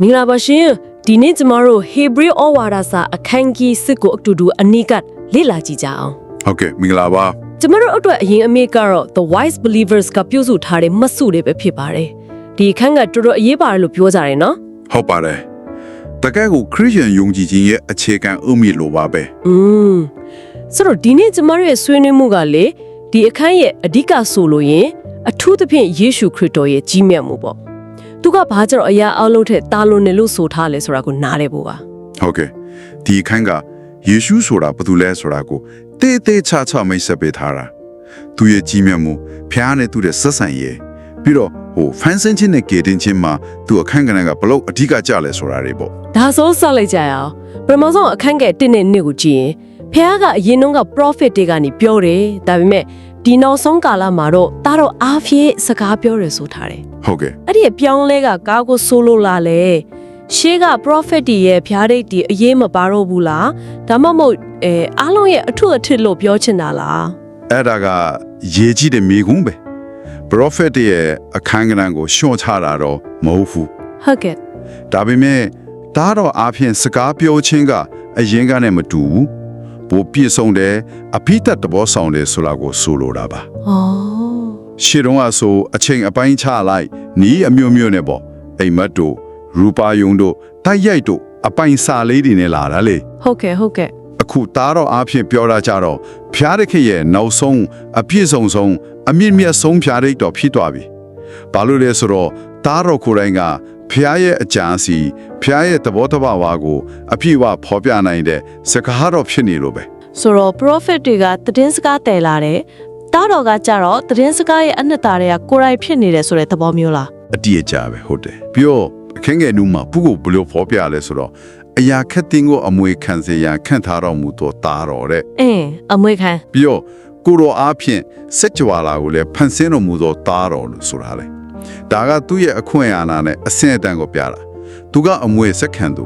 မင်္ဂလာပါရှင်ဒီနေ့ကျမတို့ Hebrew ဩဝါဒစာအခန်းကြီးစစ်ကိုအတူတူအနိကလေ့လာကြည့်ကြအောင်ဟုတ်ကဲ့မင်္ဂလာပါကျမတို့အတွက်အရင်အမေကတော့ The Wise Believers ကပြုစုထားတဲ့မတ်စုတွေပဲဖြစ်ပါတယ်ဒီအခန်းကတော်တော်အရေးပါတယ်လို့ပြောကြတယ်နော်ဟုတ်ပါတယ်တကယ်ကိုခရစ်ယာန်ယုံကြည်ခြင်းရဲ့အခြေခံအုတ်မြစ်လိုပါပဲอืมဆိုတော့ဒီနေ့ကျမတို့ရဲ့ဆွေးနွေးမှုကလေဒီအခန်းရဲ့အဓိကဆိုလို့ရင်အထူးသဖြင့်ယေရှုခရစ်တော်ရဲ့ကြီးမြတ်မှုပေါ့ သူကဘာကြောင့်အရာအလုံးထက်တာလွန်တယ်လို့ဆိုထားလဲဆိုတာကိုနားလည်ဖို့ပါဟုတ်ကဲ့ဒီအခန်းကယေရှုဆိုတာဘာတူလဲဆိုတာကိုတေးသေးချာချာမိတ်ဆက်ပေးထားတာသူရဲ့ကြီးမြတ်မှုဖျားနဲ့သူတဲ့ဆက်ဆံရေးပြီးတော့ဟိုဖန်ဆင်းခြင်းနဲ့ကေတင်ခြင်းမှာသူအခန်းကဏ္ဍကဘလို့အဓိကကြလဲဆိုတာတွေပေါ့ဒါဆိုစလိုက်ကြရအောင်ပထမဆုံးအခန်းကတစ်နဲ့နှစ်ကိုကြည့်ရင်ဖះကအရင်တုန်းက profit တွေကနေပြောတယ်ဒါပေမဲ့ ဒီနောက်ဆုံးကာလမှာတော့တားတော့အားဖြင့်စကားပြောတယ်ဆိုထားတယ်ဟုတ်ကဲ့အဲ့ဒီအပြောင်းလဲကကားကိုဆိုးလို့လာလေရှေးက profit တွေရဲ့ဖျားဒိတ်တွေအရေးမပါတော့ဘူးလားဒါမှမဟုတ်အဲအားလုံးရဲ့အထွတ်အထစ်လို့ပြောချင်တာလားအဲ့ဒါကရေကြီးတဲ့မိကုန်းပဲ prophet ရဲ့အခန်းကဏ္ဍကိုရှော့ချတာတော့မဟုတ်ဘူးဟုတ်ကဲ့ဒါပေမဲ့ဒါတော့အားဖြင့်စကားပြောခြင်းကအရင်ကနဲ့မတူဘူး ပိုပြည့်စုံတယ်အပိတတ်တဘောဆောင်တယ်ဆိုတာကိုဆိုလိုတာပါဩရှေ့တုန်းကဆိုအချိန်အပိုင်းချလိုက်နီးအမျိုးမျိုးနဲ့ပေါ့အိမ်မက်တို့ရူပါယုံတို့တိုက်ရိုက်တို့အပိုင်စာလေးတွေနဲ့လာတာလေဟုတ်ကဲ့ဟုတ်ကဲ့အခုသားတော့အားဖြင့်ပြောတာကြတော့ဖျားရခေရဲ့နောက်ဆုံးအပြည့်စုံဆုံးအမြင့်မြတ်ဆုံးဖျားရိတ်တော်ဖြစ်သွားပြီ။ဘာလို့လဲဆိုတော့သားတော်ကိုယ်တိုင်က ဖျားရဲ့အကြံစီဖျားရဲ့သဘောတဘာဝကိုအပြည့်အဝဖော်ပြနိုင်တဲ့စကားတော်ဖြစ်နေလို့ပဲဆိုတော့ profit တွေကသတင်းစကားတည်လာတယ်တားတော်ကကြတော့သတင်းစကားရဲ့အနှစ်သာတွေကကိုယ်တိုင်ဖြစ်နေတယ်ဆိုတဲ့သဘောမျိုးလားအတိအကျပဲဟုတ်တယ်။ပြီးတော့အခင်းငယ်နူးမှာပုဂ္ဂိုလ်ဘယ်လိုဖော်ပြလဲဆိုတော့အရာခက်တင်ကိုအမွေခံစေရန်ခန့်ထားတော်မူသောသားတော်တဲ့အင်းအမွေခံပြီးတော့ကိုတော်အားဖြင့်စัจ java လာကိုလည်းဖန်ဆင်းတော်မူသောသားတော်လို့ဆိုတာလေ ဒါကသူ့ရဲ့အခွင့်အာဏာနဲ့အဆင့်အတန်းကိုပြတာသူကအမွေစက္ကန့်သူ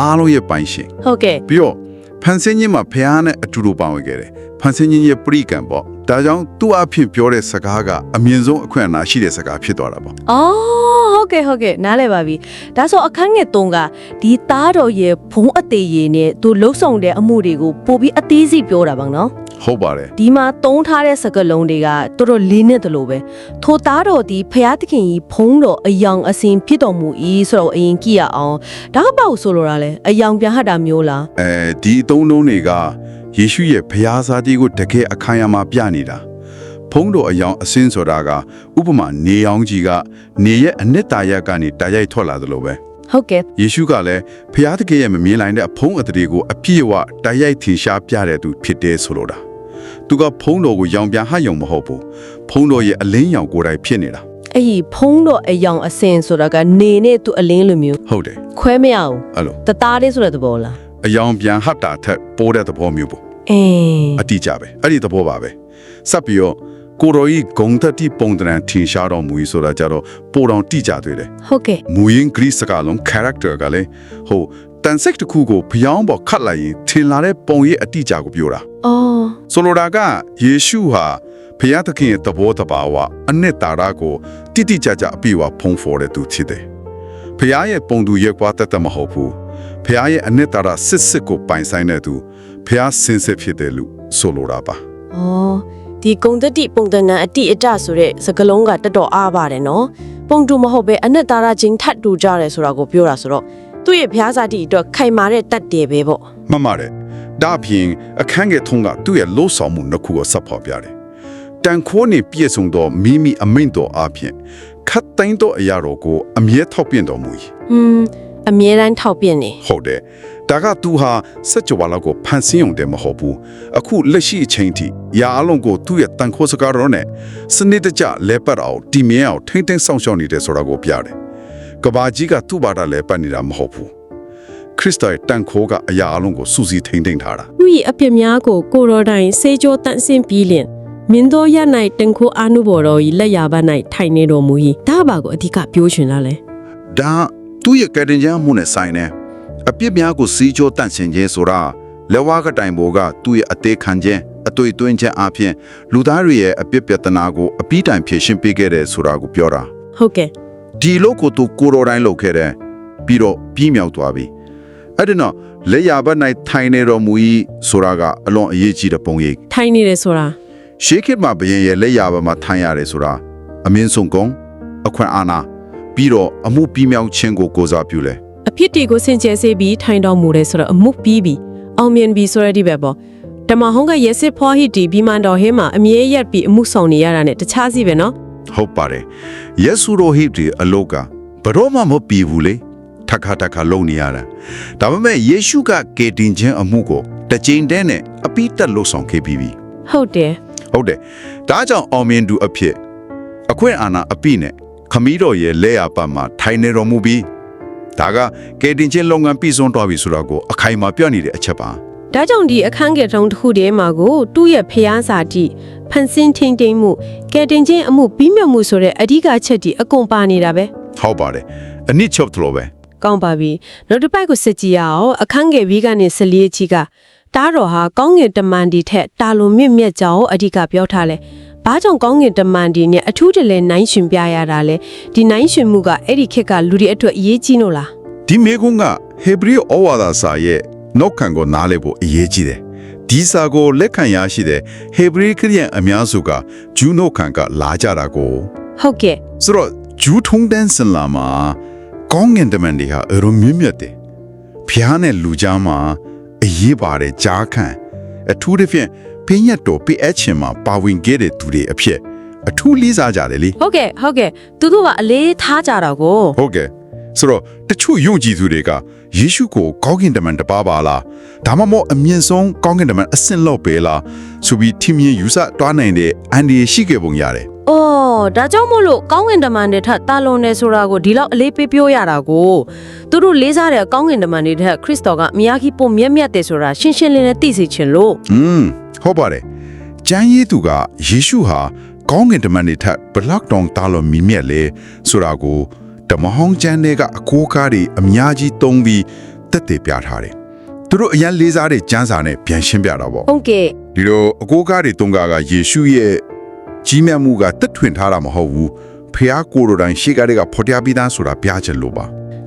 အားလုံးရဲ့ပိုင်ရှင်ဟုတ်ကဲ့ပြီးတော့ဖန်ဆင်းခြင်းမှာဖះနဲ့အတူတူပါဝင်ခဲ့တယ်ဖန်ဆင်းခြင်းရဲ့ပရိကံပေါ့ဒါကြောင့်သူ့အဖြစ်ပြောတဲ့စကားကအမြင့်ဆုံးအခွင့်အာဏာရှိတဲ့စကားဖြစ်သွားတာပေါ့အော်ဟုတ်ကဲ့ဟုတ်ကဲ့နားလည်ပါပြီဒါဆိုအခန်းငယ်3ကဒီသားတော်ရဲ့ဘုံအသေးရည်နဲ့သူလှုပ်ဆောင်တဲ့အမှုတွေကိုပို့ပြီးအသေးစိတ်ပြောတာပါနော် ဟုတ်ပါတယ်ဒီမှာတုံးထားတဲ့စကားလုံးတွေကတော်တော်လေးနဲ့တလို့ပဲထိုသားတော်ဒီဖျားသခင်ကြီးဖုံးတော်အယောင်အစင်ဖြစ်တော်မူ၏ဆိုတော့အရင်ကြည့်ရအောင်ဒါကပေါ့ဆိုလိုတာလဲအယောင်ပြန်ဟတ်တာမျိုးလားအဲဒီအသုံးလုံးတွေကယေရှုရဲ့ဖျားစားတီးကိုတကယ်အခိုင်အမာပြနေတာဖုံးတော်အယောင်အစင်းဆိုတာကဥပမာနေအောင်ကြီးကနေရဲ့အနှစ်သာရကနေတာရိုက်ထွက်လာသလိုပဲဟုတ်ကဲ့ယေရှုကလည်းဖျားသခင်ရဲ့မမြင်နိုင်တဲ့အဖုံးအတရေကိုအပြည့်အဝတာရိုက်ထင်ရှားပြတဲ့သူဖြစ်တယ်ဆိုလိုတာ သူကဖုံးတော်ကိုရောင်ပြန်ဟယုံမဟုတ်ဘူးဖုံးတော်ရဲ့အလင်းရောင်ကိုယ်တိုင်ဖြစ်နေတာအဲ့ဒီဖုံးတော်အယောင်အစင်ဆိုတာကနေနဲ့သူအလင်းလိုမျိုးဟုတ်တယ်ခွဲမရဘူးအဲ့လိုတသားလေးဆိုတဲ့သဘောလားအယောင်ပြန်ဟတ်တာထက်ပိုးတဲ့သဘောမျိုးပေါ့အင်းအတိအကျပဲအဲ့ဒီသဘောပါပဲစပ်ပြီးတော့ကိုရိုဤဂုံတတိပုံတရံထင်ရှားတော်မူ၏ဆိုတာကြတော့ပိုတော်တိကျတွေ့တယ်ဟုတ်ကဲ့မူရင်းဂရိစကားလုံး character ကလည်းဟိုတန်ဆက်တစ်ခုကိုဖျောင်းပေါ်ခတ်လိုက်ရင်ထင်လာတဲ့ပုံရိပ်အတိအကျကိုပြောတာအော် ဆိုလိုတာကယေရှုဟာဖျားသခင်ရဲ့သဘောတဘာဝအနှစ်သာရကိုတိတိကျကျအပြည့်အဝဖုံးဖော်တဲ့သူဖြစ်တယ်ဖျားရဲ့ပုံသူရက်ကွာတတ်တတ်မဟုတ်ဘူးဖျားရဲ့အနှစ်သာရစစ်စစ်ကိုပိုင်ဆိုင်တဲ့သူဖျားစင်စစ်ဖြစ်တယ်လို့ဆိုလိုတာပါအော်ဒီကုံတတိပုံတဏ္ဍအတိအတဆိုတဲ့စကလုံးကတော်တော်အားပါတယ်နော်ပုံတူမဟုတ်ပဲအနက်သားရချင်းထတ်တူကြတယ်ဆိုတာကိုပြောတာဆိုတော့သူ့ရဲ့ဘုရားစာတိအတွက်ခိုင်မာတဲ့တတ်တယ်ပဲပေါ့မှန်ပါတယ် ဒါအပြင်အခန်းငယ်ထုံးကသူ့ရဲ့လို့ဆောင်မှုနှစ်ခုကိုစပ်ဖော်ပြတယ်တန်ခိုးနေပြည့်စုံသောမိမိအမိန့်တော်အပြင်ခတ်တိုင်းသောအရာတော်ကိုအမြဲထောက်ပြတော်မူ၏ဟွန်းအမြဲတမ်းထောက်ပြနေဟုတ်တယ်ဒါကသူဟာစัจ java လောက်ကိုဖန်ဆင်းုံတည်းမဟုတ်ဘူးအခုလက်ရှိအချိန်ထိရာအလုံးကိုသူ့ရဲ့တန်ခိုးစကားတော်နဲ့စနစ်တကျလဲပတ်အောင်တည်မြဲအောင်ထိမ့်သိမ်းဆောင်ရှောက်နေတယ်ဆိုတာကိုပြတယ်ကဘာကြီးကသူ့ဘာသာလဲပတ်နေတာမဟုတ်ဘူး ခရစ်တော်ရဲ့တန်ခိုးကအရာအလုံးကိုစူးစီးထိမ့်သိမ်းထားတာသူ၏အပြစ်များကိုကိုရောတိုင်စေကြောတန့်စင်ပြီးလျင်မင်းတို့ရ၌တန်ခိုးအာနုဘော်တော်၏လက်ရပါ၌ထိုင်နေတော်မူ၏ဒါဘာကိုအဓိကပြောချင်လာလဲဒါသူ့ရဲ့ကယ်တင်ခြင်းမှုနဲ့ဆိုင်တယ်အပြစ်များကိုစီးကြောတန့်စင်ခြင်းဆိုတာလက်ဝါးကတိုင်ပေါ်ကသူ့ရဲ့အသေးခံခြင်းအတွေ့အသွင်းခြင်းအပြင်လူသားတွေရဲ့အပြစ်ပြဿနာကိုအပြီးတိုင်ဖြေရှင်းပေးခဲ့တယ်ဆိုတာကိုပြောတာဟုတ်ကဲ့ဒီလို့ကိုသူကိုရိုတိုင်းလုပ်ခဲ့တယ်ပြီးတော့ပြီးမြောက်သွားပြီ အဲ့ဒီတော့လက်ရဘတ်၌ထိုင်နေတော်မူ၏ဆိုတာကအလွန်အရေးကြီးတဲ့ပုံရိပ်ထိုင်နေတယ်ဆိုတာရှေးခေတ်မှာဘုရင်ရဲ့လက်ရဘတ်မှာထိုင်ရတယ်ဆိုတာအမင်းဆုံးကုန်းအခွင့်အာဏာပြီးတော့အမှုပြီးမြောက်ခြင်းကိုကိုးစားပြုလဲအဖြစ်တွေကိုစင်ကြယ်စေပြီးထိုင်တော်မူတယ်ဆိုတော့အမှုပြီးပြီအောင်မြင်ပြီဆိုရတဲ့ပဲပေါ့တမဟုံးကရက်စစ်ဖွားဟီတီဘီမန်တော်ဟင်းမှာအမြဲရက်ပြီးအမှုဆောင်နေရတာနဲ့တခြားစီပဲနော်ဟုတ်ပါတယ်ယေဆုရောဟိတ်ဒီအလောကဘရောမှမပြီးဘူးလေ ထက်ခါထက်ခါလုံနေရတာဒါပေမဲ့ယေရှုကကေတင်ခြင်းအမှုကိုတစ်ကြိမ်တည်းနဲ့အပိတက်လို့ဆောင်ခဲ့ပြီးပြီဟုတ်တယ်ဟုတ်တယ်ဒါကြောင့်အောင်မြင်သူအဖြစ်အခွင့်အာဏာအပိနဲ့ခမီးတော်ရဲ့လက်ရပတ်မှာထိုင်နေတော်မူပြီးဒါကကေတင်ချင်းလုပ်ငန်းပြီးဆုံးသွားပြီဆိုတော့ကိုအခိုင်အမာပြောနေတဲ့အချက်ပါဒါကြောင့်ဒီအခန်းငယ်တုံးတစ်ခုတည်းမှာကိုသူ့ရဲ့ဖျားစာတိဖန်ဆင်းထိန်တိမ်မှုကဲတင်ချင်းအမှုပြီးမြတ်မှုဆိုတဲ့အဓိကချက်ဒီအကုန်ပါနေတာပဲဟုတ်ပါတယ်အနစ်ချုပ်တယ်လို့ပဲ ကောင်းပါပြီနောက်တစ်ပိုက်ကိုစစ်ကြည့်ရအောင်အခန်းငယ်ပြီးကနေ14ချီကတားတော်ဟာကောင်းငင်တမန်ဒီထက်တာလွန်မြင့်မြတ်ကြောင်းအဓိကပြောထားလဲဘာကြောင့်ကောင်းငင်တမန်ဒီနဲ့အထူးတလဲနိုင်ရှင်ပြရတာလဲဒီနိုင်ရှင်မှုကအဲ့ဒီခေတ်ကလူတွေအတွက်အရေးကြီးလို့လားဒီမေကုန်းကဟေဘရီဩဝါဒစာရဲ့နောက်ခံကိုနားလည်ဖို့အရေးကြီးတယ်ဒီစာကိုလက်ခံရရှိတဲ့ဟေဘရီခရစ်ယာန်အများစုကဂျူးနောက်ခံကလာကြတာကိုဟုတ်ကဲ့ဆိုတော့ဂျူးထုံးတန်းစင်လာမှာ ကောင်းငင်တမန်တွေဟာအရုံမြင့်မြတ်တယ်ဖျားနဲ့လူကြားမှာအရေးပါတဲ့ကြားခံအထူးသဖြင့်ပင်းရက်တော်ပေးအပ်ခြင်းမှာပါဝင်ခဲ့တဲ့သူတွေအဖြစ်အထူးလေးစားကြတယ်လေဟုတ်ကဲ့ဟုတ်ကဲ့သူတို့ကအလေးထားကြတော့ကိုဟုတ်ကဲ့ဆိုတော့တချို့ယုံကြည်သူတွေကယေရှုကိုကောင်းကင်တမန်တစ်ပါးပါလားဒါမှမဟုတ်အမြင့်ဆုံးကောင်းကင်တမန်အစင်လောက်ပဲလားဆိုပြီးထင်မြင်ယူဆတွားနိုင်တဲ့အန်ဒီရရှိခဲ့ပုံရတယ်။ အော်ဒါကြောင့်မို့လို့ကောင်းငင်တမန်တွေထက်တာလွန်နေဆိုတာကိုဒီလောက်အလေးပေးပြောရတာကိုသူတို့လေးစားတဲ့ကောင်းငင်တမန်တွေထက်ခရစ်တော်ကအများကြီးပုံမြတ်မြတ်တယ်ဆိုတာရှင်းရှင်းလင်းလင်းသိစေချင်လို့อืมဟုတ်ပါတယ်ကျမ်းရေးသူကယေရှုဟာကောင်းကင်တမန်တွေထက်ဘလောက်တောင်တာလို့မြင်မြတ်လဲဆိုတာကိုဓမ္မဟောင်းကျမ်းတွေကအကိုးကားတွေအများကြီးသုံးပြီးတက်တည်ပြထားတယ်သူတို့အရင်လေးစားတဲ့ကျမ်းစာနဲ့ပြန်ရှင်းပြတာပေါ့ဟုတ်ကဲ့ဒီလိုအကိုးကားတွေတုံးကားကယေရှုရဲ့ ကြီးမြတ်မှုကတက်ထွင်ထားတာမဟုတ်ဘူးဖះကိုယ်တော်တိုင်ရှေ့ကားတွေကဖော်ပြပြီးသားဆိုတာပြချင်လို့ပါ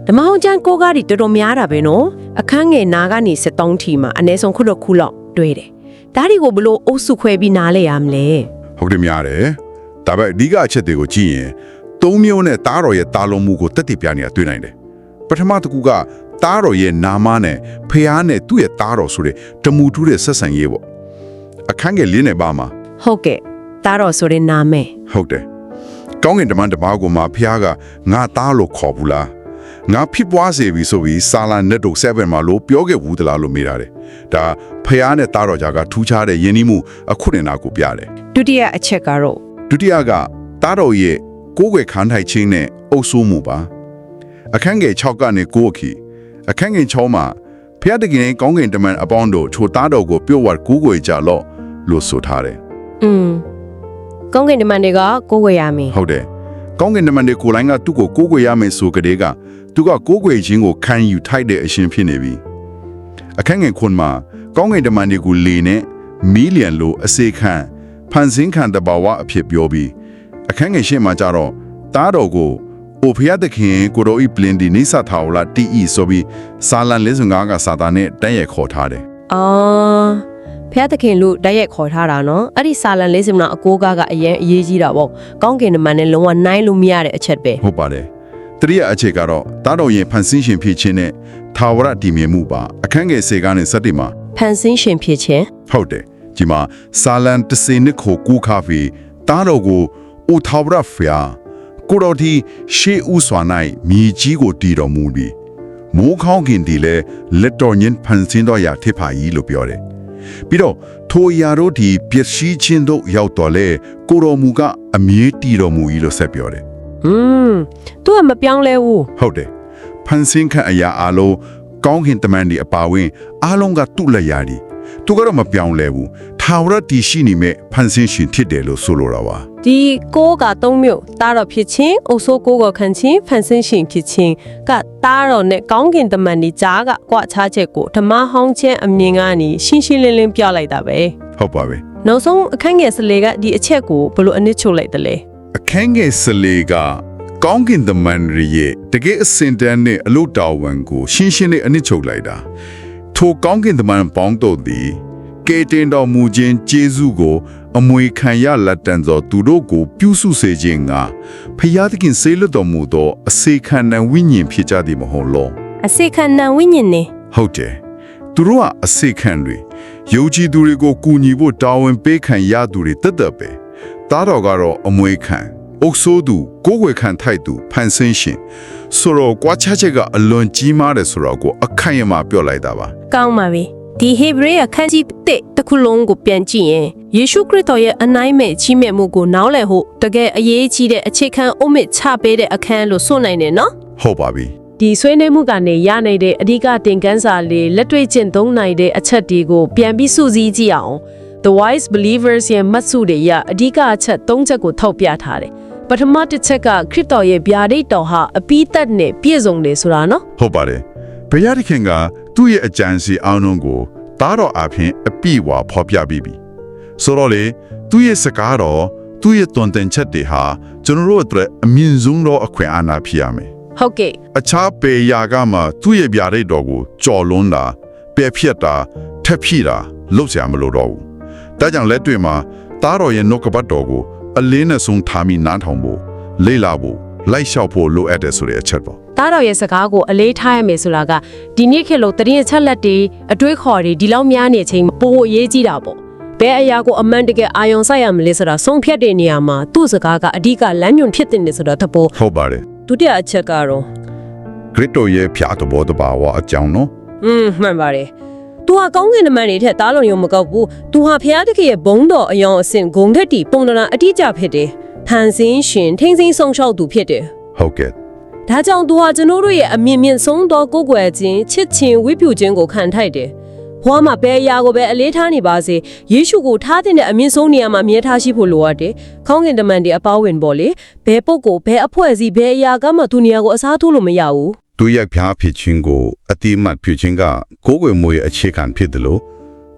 ဓမ္မဟောင်းကျမ်းကိုးကားတွေတော်တော်များတာပဲနော်အခန်းငယ်နာကနေ73ထီမှာအနည်းဆုံးခုနှစ်ခုလောက်တွေ့တယ်ဒါတွေကိုဘလို့အုပ်စုခွဲပြီးနားလဲရမလဲဟုတ်တယ်များတယ်ဒါပေမဲ့အဓိကအချက်တွေကိုကြည့်ရင်သုံးမျိုးနဲ့တားတော်ရဲ့တာလုံးမှုကိုတက်တည်ပြနေတာတွေ့နိုင်တယ်ပထမတစ်ခုကတားတော်ရဲ့နာမနဲ့ဖះနဲ့သူ့ရဲ့တားတော်ဆိုတဲ့တမူထူးတဲ့ဆက်ဆံရေးပေါ့အခန်းငယ်လေးနဲ့ပါမှာဟုတ်ကဲ့ ဒါတော့ဆိုရင်နာမယ်ဟုတ်တယ်။ကောင်းကင်တမန်တပါးကိုမှဖះကငါသားလို့ခေါ်ဘူးလား။ငါဖြစ်ပွားစေပြီဆိုပြီးဆာလာနက်တို့7မှာလို့ပြောခဲ့ဘူးသလားလို့မေးတာတယ်။ဒါဖះနဲ့သားတော်ကြားကထူးခြားတဲ့ယဉ်နီးမှုအခုတင်တာကိုပြတယ်ဒုတိယအချက်ကတော့။ဒုတိယကသားတော်ရဲ့ကိုးကွယ်ခန်းထိုင်ခြင်းနဲ့အုပ်စိုးမှုပါ။အခန်းငယ်6ကနေ9အခီအခန်းငယ်6မှာဖះတကယ်ကောင်းကင်တမန်အပေါင်းတို့ချိုသားတော်ကိုပြုတ်ဝတ်ကိုးကွယ်ကြလော့လို့ဆိုထားတယ်။อืม ကောင်းကင်တမန်တွေကကိုးကွယ်ရမယ်ဟုတ်တယ်။ကောင်းကင်တမန်တွေကိုယ်လိုင်းကသူ့ကိုကိုးကွယ်ရမယ်ဆိုကြတဲ့ကသူကကိုးကွယ်ခြင်းကိုခံယူထိုက်တဲ့အရှင်ဖြစ်နေပြီ။အခန်းငယ်ခွန်မှာကောင်းကင်တမန်တွေကိုလေနဲ့မီလီယံလိုအစေခံဖန်ဆင်းခံတဘာဝအဖြစ်ပြောပြီးအခန်းငယ်ရှင်းမှာကြတော့တားတော်ကိုအိုဖျားသခင်ကိုရိုဤပလင်ဒီနေဆာထာဝလာတီအီဆိုပြီးစာလန်55ကစာသားနဲ့တန်းရဲ့ခေါ်ထားတယ်အော် ဖះသခင်လို့တိုက်ရိုက်ခေါ်ထားတာနော်အဲ့ဒီစာလံလေးစမနာအကိုးကားကအရင်အရေးကြီးတာပေါ့ကောင်းကင်တမန်နဲ့လုံးဝနိုင်လို့မရတဲ့အချက်ပဲဟုတ်ပါတယ်တတိယအချက်ကတော့တားတော်ရဲ့ဖန်ဆင်းရှင်ဖြစ်ခြင်းနဲ့ထာဝရတည်မြဲမှုပါအခန်းငယ်စေကနေစက်တိမှာဖန်ဆင်းရှင်ဖြစ်ခြင်းဟုတ်တယ်ဒီမှာဆာလန်တစေနစ်ကိုကူခါဖီတားတော်ကိုအိုထာဝရဖျာကိုတော်တီရှေးဥစွာ၌မြေကြီးကိုတည်တော်မူပြီးမိုးခေါင်းခင်ဒီလဲလက်တော်ညင်ဖန်ဆင်းတော်ရာထိပါကြီးလို့ပြောတယ် ပြီးတော့ထိုအရာတို့ဒီပျက်စီးခြင်းတို့ရောက်တော်လဲကိုတော်မူကအမြဲတည်တော်မူကြီးလို့ဆက်ပြောတယ်อืมသူကမပြောင်းလဲဘူးဟုတ်တယ်ဖန်ဆင်းခန့်အရာအလုံးကောင်းခင်တမန်ဒီအပါဝင်အလုံးကသူ့လက်ရာဒီသူကတော့မပြောင်းလဲဘူး ထာဝရတည်ရှိနေမဲ့ဖန်ဆင်းရှင်ဖြစ်တယ်လို့ဆိုလိုတာပါဒီကိုးကသုံးမျိုးတားတော့ဖြစ်ခြင်းအုပ်စိုးကိုးကခံခြင်းဖန်ဆင်းရှင်ဖြစ်ခြင်းကတားတော့နဲ့ကောင်းကင်တမန်ဒီကြားကကွာခြားချက်ကိုဓမ္မဟောင်းခြင်းအမြင်ကနေရှင်းရှင်းလင်းလင်းပြလိုက်တာပဲဟုတ်ပါပဲနောက်ဆုံးအခန်းငယ်စလေကဒီအချက်ကိုဘယ်လိုအနစ်ချုပ်လိုက်တယ်လဲအခန်းငယ်စလေကကောင်းကင်သမန်တွေရဲ့တကယ်အစင်တန်းနဲ့အလို့တော်ဝန်ကိုရှင်းရှင်းနဲ့အနစ်ချုပ်လိုက်တာထိုကောင်းကင်သမန်ပေါင်းတို့သည် ကေတင်တော်မူခြင်းကျေးဇူးကို အမွေခံရလက်တန်သောသူတို့ကို ပြုစုစေခြင်းကဖျားသခင်ဆေးလွတ်တော်မူသောအစေခံနံဝိညာဉ်ဖြစ်ကြသည်မဟုတ်လောအစေခံနံဝိညာဉ်နေဟုတ်တယ်သူတို့ကအစေခံတွေယုံကြည်သူတွေကိုကူညီဖို့တာဝန်ပေးခံရသူတွေတက်တက်ပဲတားတော်ကတော့အမွေခံအုပ်ဆိုးသူကိုယ်ွယ်ခံထိုက်သူဖန်ဆင်းရှင်ဆိုတော့ကွာချချက်ကအလွန်ကြီးမားတယ်ဆိုတော့ကိုအခိုင်အမာပြောလိုက်တာပါကောင်းပါပြီ ဒီဟေဘရဲအခန်းကြီးတစ်တစ်ခုလုံးကိုပြန်ကြည့်ရင်ယေရှုခရစ်တော်ရဲ့အနိုင်မဲ့ကြီးမြတ်မှုကိုနားလည်ဖို့တကယ်အရေးကြီးတဲ့အခြေခံအုတ်မြစ်ချပေးတဲ့အခန်းလို့ဆိုနိုင်တယ်နော်ဟုတ်ပါပြီဒီဆွေးနွေးမှုကနေရနိုင်တဲ့အဓိကတင်ကန်းစာလေးလက်တွေ့ကျင့်သုံးနိုင်တဲ့အချက်တွေကိုပြန်ပြီးစုစည်းကြည့်အောင် The Wise Believers ရဲ့မှတ်စုတွေရအဓိကအချက်၃ချက်ကိုထောက်ပြထားတယ်။ပထမတစ်ချက်ကခရစ်တော်ရဲ့ဗျာဒိတ်တော်ဟာအပိသက်နဲ့ပြည့်စုံတယ်ဆိုတာနော်ဟုတ်ပါတယ်ဘုရားသခင်က သူ့ရဲ့အကြံစီအောင်လုံးကိုတားတော်အဖြစ်အပြည့်ဝဖော်ပြပြီးပြီဆိုတော့လေသူ့ရဲ့စကားတော်သူ့ရဲ့တွန်တင်ချက်တွေဟာကျွန်တော်တို့အတွက်အမြင့်ဆုံးသောအခွင့်အာဏာဖြစ်ရမယ်။ဟုတ်ကဲ့အခြားပေရာကမှသူ့ရဲ့ဗျာဒိတ်တော်ကိုကြော်လွန်းတာပယ်ဖြတ်တာထက်ဖြည့်တာလုပ်ကြမလို့တော့ဘူးဒါကြောင့်လက်တွေ့မှာတားတော်ရဲ့နှုတ်ကပတ်တော်ကိုအလင်းနဲ့ဆုံးထားမိနားထောင်ဖို့လေ့လာဖို့ လိုက်လျှောက်ဖို့လိုအပ်တယ်ဆိုတဲ့အချက်ပေါ့ ။တားတော်ရဲ့စကားကိုအလေးထားရမယ်ဆိုတာကဒီနေ့ခေတ်လို့တရင်ချက်လက်တွေအတွေးခေါ်တွေဒီလောက်များနေချိန်ပို့အရေးကြီးတာပေါ့။ဘယ်အရာကိုအမှန်တကယ်အာယုံစိုက်ရမလဲဆိုတာဆုံးဖြတ်တဲ့နေရာမှာသူ့စကားကအဓိကလမ်းညွန်ဖြစ်တဲ့နေဆိုတော့သဘော ဟုတ်ပါတယ် ဒုတိယအချက်ကတော့ ဂရစ်တော်ရဲ့ဖြာတဘောတဘာဝအကြောင်းနော် อืมမှန်ပါတယ်။ तू ဟာကောင်းကင်နမန်တွေထက်သားလုံးရုံမကောက်ဘူး။ तू ဟာဖျားတကယ်ရဲ့ဘုံတော်အယောင်အဆင့်ဂုံတက်တီပုံတနာအတိအကျဖြစ်တယ်။ ဖန်ဆင်းရှင်ထိမ့်သိမ်းဆုံးရှောက်သူဖြစ်တယ်ဟုတ်ကဲ့။ဒါကြောင့် तू ဟာကျွန်တော်တို့ရဲ့အမြင့်မြင့်ဆုံးသောကိုယ်ွယ်ခြင်းချစ်ခြင်းဝိပုခြင်းကိုခံထိုက်တယ်။ဘွားမှာဘယ်အရာကိုပဲအလေးထားနေပါစေယေရှုကိုထားတဲ့အမြင့်ဆုံးနေရာမှာမြဲထားရှိဖို့လိုအပ်တယ်။ခေါင်းကင်တမန်တွေအပေါဝင်ပေါ်လေဘယ်ပုဂ္ဂိုလ်ဘယ်အဖွဲ့အစည်းဘယ်အရာကမှသူနေရာကိုအစားထိုးလို့မရဘူး။သူရဲ့ဖြာဖြစ်ခြင်းကိုအတိအမတ်ဖြစ်ခြင်းကကိုယ်ွယ်မွေအခြေခံဖြစ်တယ်လို့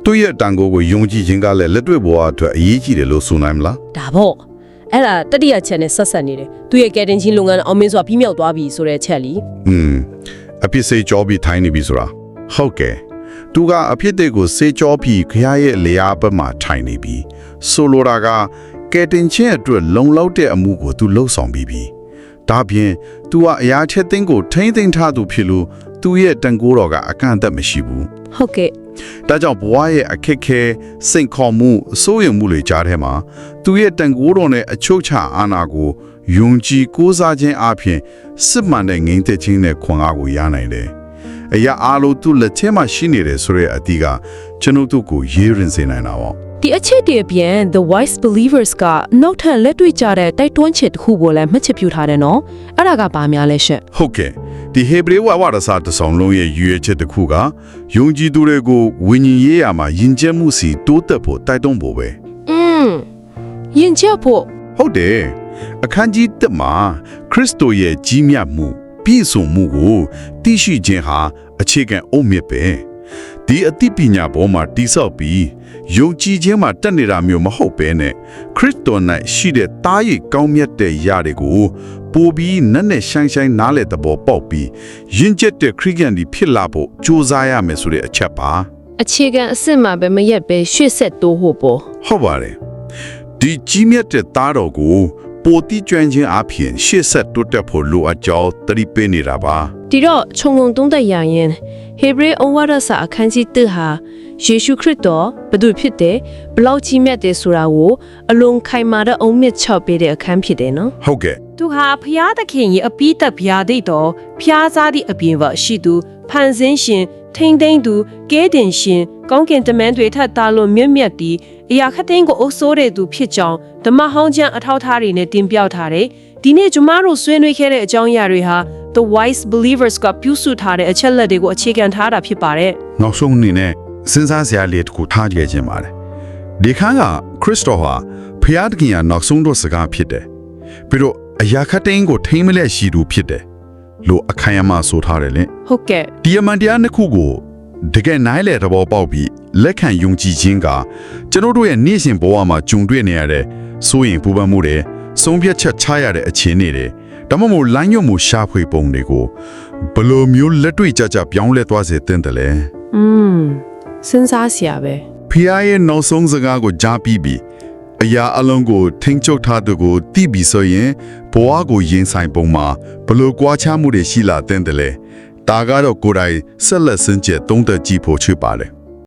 သူရဲ့တန်ကိုကိုယုံကြည်ခြင်းကလည်းလက်တွေ့ဘဝအတွက်အရေးကြီးတယ်လို့ဆိုနိုင်မလားဒါပေါ့ အဲ့ဒါတတိယချက်နဲ့ဆက်ဆက်နေတယ်သူရဲ့ကယ်တင်ချင်းလုပ်ငန်းအောင်မင်းစွာပြီးမြောက်သွားပြီဆိုတဲ့ချက်လी อืมအဖြစ်စေကြောပြီးထိုင်းနေပြီဆိုတာဟုတ်ကဲ့သူကအဖြစ်တွေကိုစေကြောပြီးခရရဲ့လေယာဘက်မှာထိုင်နေပြီဆိုလိုတာကကယ်တင်ခြင်းအတွက်လုံလောက်တဲ့အမှုကိုသူလှုပ်ဆောင်ပြီးပြီဒါပြင် तू ကအရာချက်သိန်းကိုထိမ့်သိမ်းထားသူဖြစ်လို့သူ့ရဲ့တန်ကိုးတော်ကအကန့်အသတ်မရှိဘူး ဟုတ်ကဲ့ ဒါကြောင့်ဘဝရဲ့အခက်ခဲစိတ်ခေါ်မှုအစိုးရမှုတွေကြားထဲမှာသူရဲ့တန်ကိုးတော်နဲ့အချုပ်ချာအာဏာကိုယုံကြည်ကိုးစားခြင်းအပြင်စစ်မှန်တဲ့ငြိမ်သက်ခြင်းနဲ့ခွန်အားကိုရနိုင်တယ်။အရာအလိုသူလက်ထဲမှာရှိနေတယ်ဆိုတဲ့အသီးကကျွန်ုပ်တို့ကိုရေးရင်စေနိုင်တာပေါ့ဒီအချက်တွေအပြင် the wise believers ကနောက်ထပ်လက်တွေ့ကြတဲ့တိုက်တွန်းချက်တစ်ခုကိုလည်းမှတ်ချက်ပြုထားတယ်နော်အဲ့ဒါကဘာများလဲရှင့်။ဟုတ်ကဲ့ ဒီဟေဘရဲဝါဝါဒစာတစ်ဆောင်လုံးရဲ့ရည်ရွယ်ချက်တစ်ခုကယုံကြည်သူတွေကိုဝိညာဉ်ရေးရာမှာယဉ်ကျေးမှုစီတိုးတက်ဖို့တိုက်တွန်းဖို့ပဲ อืมယဉ်ကျေးဖို့ ဟုတ်တယ်အခန်းကြီး1မှာခရစ်တော်ရဲ့ကြီးမြတ်မှုပြည့်စုံမှုကိုသိရှိခြင်းဟာအခြေခံအုတ်မြစ်ပဲဒီအသိပညာပေါ်မှာတိဆောက်ပြီးယုံကြည်ခြင်းမှာတက်နေတာမျိုးမဟုတ်ပဲနဲ့ခရစ်တော်၌ရှိတဲ့တားရိပ်ကောင်းမြတ်တဲ့ຢာတွေကို ပိုပြီးနက်နဲ့ရှိုင်းရှိုင်းနားလေသဘောပေါက်ပြီးယဉ်ကျက်တဲ့ခရိယန်ဒီဖြစ်လာဖို့ကြိုးစားရမယ်ဆိုတဲ့အချက်ပါအခြေခံအစစ်မှာပဲမရက်ပဲရှေ့ဆက်တိုးဖို့ပေါ့ဟုတ်ပါတယ်ဒီကြီးမြတ်တဲ့သားတော်ကိုပိုတိကျွမ်းခြင်းအပြင်ရှေ့ဆက်တိုးတက်ဖို့လိုအပ်ကြောင်းသတိပေးနေတာပါဒီတော့ခြုံငုံသုံးသက်ရရင်ဟေဘရဲဩဝါဒစာအခန်းကြီး1ဟာယေရှုခရစ်တော်ဘယ်သူဖြစ်တယ်ဘလောက်ကြီးမြတ်တယ်ဆိုတာကိုအလုံးခိုင်မာတဲ့အုံမြင့်ချောက်ပေးတဲ့အခန်းဖြစ်တယ်နော်ဟုတ်ကဲ့ သူဟာဖျားသခင်ရဲ့အပိသက်ဗျာဒိတ်တော်ဖျားစားသည့်အပြင်ဘရှိသူဖန်ဆင်းရှင်ထိမ့်သိမ့်သူကဲတင်ရှင်ကောင်းကင်တမန်တွေထက်တာလွန်မြင့်မြတ်သည်အရာခတ်သိန်းကိုအုပ်ဆိုးတဲ့သူဖြစ်ကြောင်းဓမ္မဟောင်းကျမ်းအထောက်အထားတွေနဲ့တင်ပြထားတယ်ဒီနေ့ကျမတို့ဆွေးနွေးခဲ့တဲ့အကြောင်းအရာတွေဟာ The Wise Believers ကပြုစုထားတဲ့အချက်လက်တွေကိုအခြေခံထားတာဖြစ်ပါတယ်နောက်ဆုံးအနေနဲ့စဉ်းစားစရာလေးတစ်ခုထားကြခြင်းပါတယ်ဒီခန်းကခရစ်တော်ဟာဖျားသခင်ရဲ့နောက်ဆုံးတော့စကားဖြစ်တယ်ပြီးတော့ အရာခတ်သိန်းကိုထိမ့်မလဲရှိသူဖြစ်တယ်လို့အခိုင်အမာဆိုထားတယ်လေဟုတ်ကဲ့ဒီအမှန်တရားနှစ်ခုကိုတကယ်နိုင်လေသဘောပေါက်ပြီးလက်ခံယုံကြည်ခြင်းကကျွန်တော်တို့ရဲ့နေ့စဉ်ဘဝမှာကြုံတွေ့နေရတဲ့စိုးရင်ပူပန်မှုတွေဆုံးဖြတ်ချက်ချရတဲ့အခြေအနေတွေဒါမှမဟုတ်လမ်းညွှန်မှုရှာဖွေပုံတွေကိုဘယ်လိုမျိုးလက်တွေ့ကြကြပြောင်းလဲသွားစေတဲ့တယ်လဲอืมစဉ်းစားစရာပဲဖီးယားရဲ့နောက်ဆုံးစကားကိုကြားပြီးပြီး အရာအလုံးကိုထိန်းချုပ်ထားသူကိုသိပြီဆိုရင်ဘဝကိုရင်ဆိုင်ပုံမှာဘယ်လိုကြွားချမှုတွေရှိလာတဲ့တယ်လဲဒါကတော့ကိုယ်တိုင်ဆက်လက်စင်ကြယ်သုံးသက်ကြည့်ဖို့ချွတ်ပါတယ်